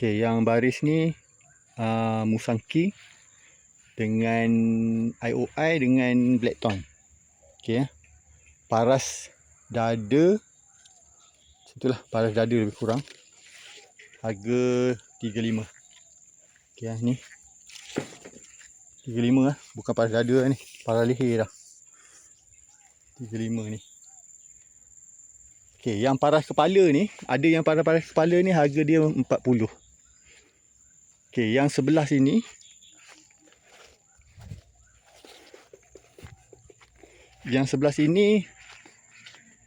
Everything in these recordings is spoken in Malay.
Okey, yang baris ni uh, Musangki dengan IOI dengan Blackton. Okey ya. Paras dada itulah paras dada lebih kurang. Harga 35. Okey ya ni. 35 lah, bukan paras dada lah ni, paras leher dah. 35 ni. Okey, yang paras kepala ni, ada yang paras-paras kepala ni harga dia 40. Okey, yang sebelah sini Yang sebelah sini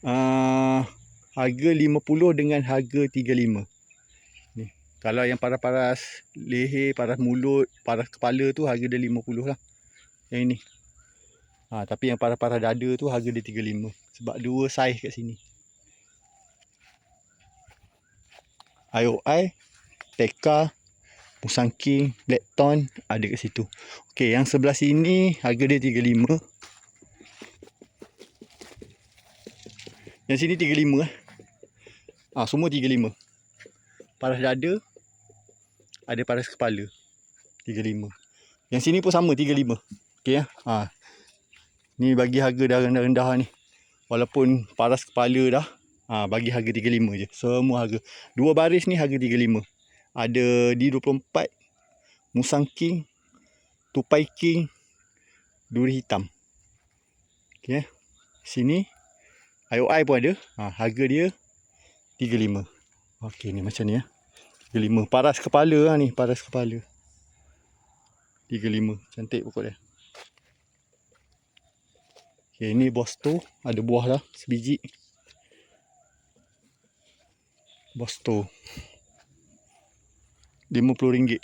uh, harga 50 dengan harga 35. Ni. Kalau yang paras-paras leher, paras mulut, paras kepala tu harga dia 50 lah. Yang ini. Ha, tapi yang paras-paras dada tu harga dia 35. Sebab dua saiz kat sini. IOI, TK, Musangking, Blackton ada kat situ. Okey, yang sebelah sini harga dia 35. Yang sini 35 eh. Ah, semua 35. Paras dada ada paras kepala 35. Yang sini pun sama 35. Okey ya. Ha. Ni bagi harga dah rendah-rendah ni. Walaupun paras kepala dah ha, bagi harga 35 je. Semua harga. Dua baris ni harga 35. Ada D24 Musang King Tupai King Duri hitam. Okey ya. Sini IOI pun ada. Ha, harga dia 35. Okey ni macam ni ya. 35. Paras kepala lah ni. Paras kepala. 35. Cantik pokok dia. Okey ni Bosto. Ada buah dah. Sebiji. Bosto. RM50.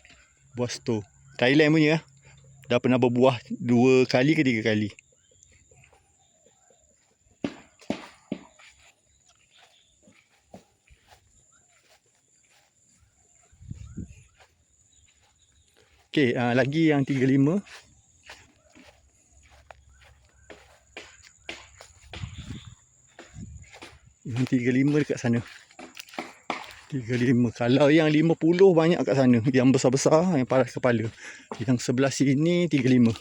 Bosto. Thailand punya lah. Dah pernah berbuah dua kali ke tiga kali. Okey, uh, lagi yang 35. Yang 35 dekat sana. 35. Kalau yang 50 banyak kat sana. Yang besar-besar, yang paras kepala. Yang sebelah sini 35.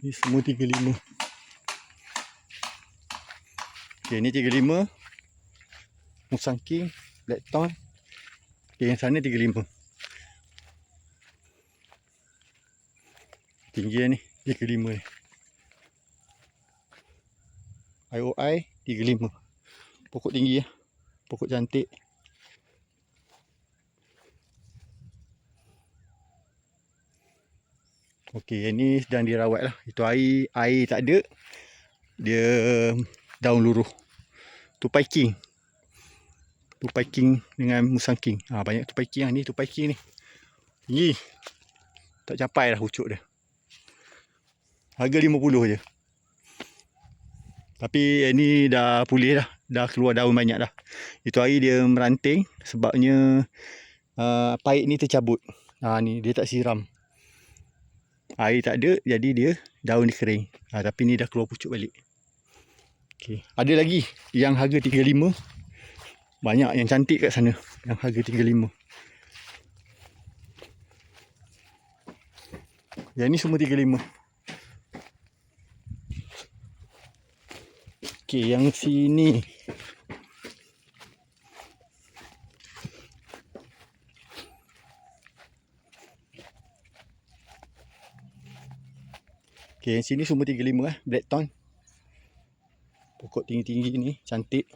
Ini semua 35. Okey, ni 35. Musang King, Blackton. Okey, yang sana 35. tinggi lah ni 35 ni IOI 35 pokok tinggi lah pokok cantik Okey, yang ni sedang dirawat lah. Itu air, air tak ada. Dia daun luruh. Tupai king. Tupai king dengan musang king. Ha, banyak tupai king lah ni. Tupai king ni. Tinggi. Tak capai lah pucuk dia. Harga 50 je. Tapi ini dah pulih dah. Dah keluar daun banyak dah. Itu hari dia meranting sebabnya uh, paip ni tercabut. Ha ni dia tak siram. Air tak ada jadi dia daun dia kering. Ha, tapi ni dah keluar pucuk balik. Okay. Ada lagi yang harga 35. Banyak yang cantik kat sana yang harga 35. Yang ni semua 35. Okey, yang sini. Okey, yang sini semua 35 eh, black tone. Pokok tinggi-tinggi ni, cantik.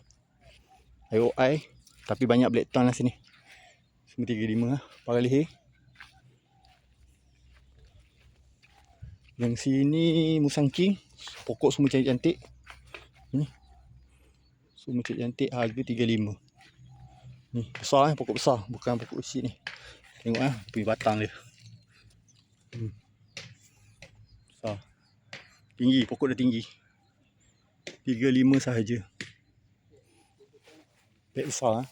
IOI, tapi banyak black tone lah sini. Semua 35 lah, para leher. Yang sini Musang King, pokok semua cantik-cantik. Ni. Semua cantik harga 35. Ni besar eh pokok besar bukan pokok kecil ni. Tengok eh punya batang dia. Hmm. Besar. Tinggi pokok dia tinggi. 35 sahaja. Bek besar eh.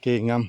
Okay, ngam.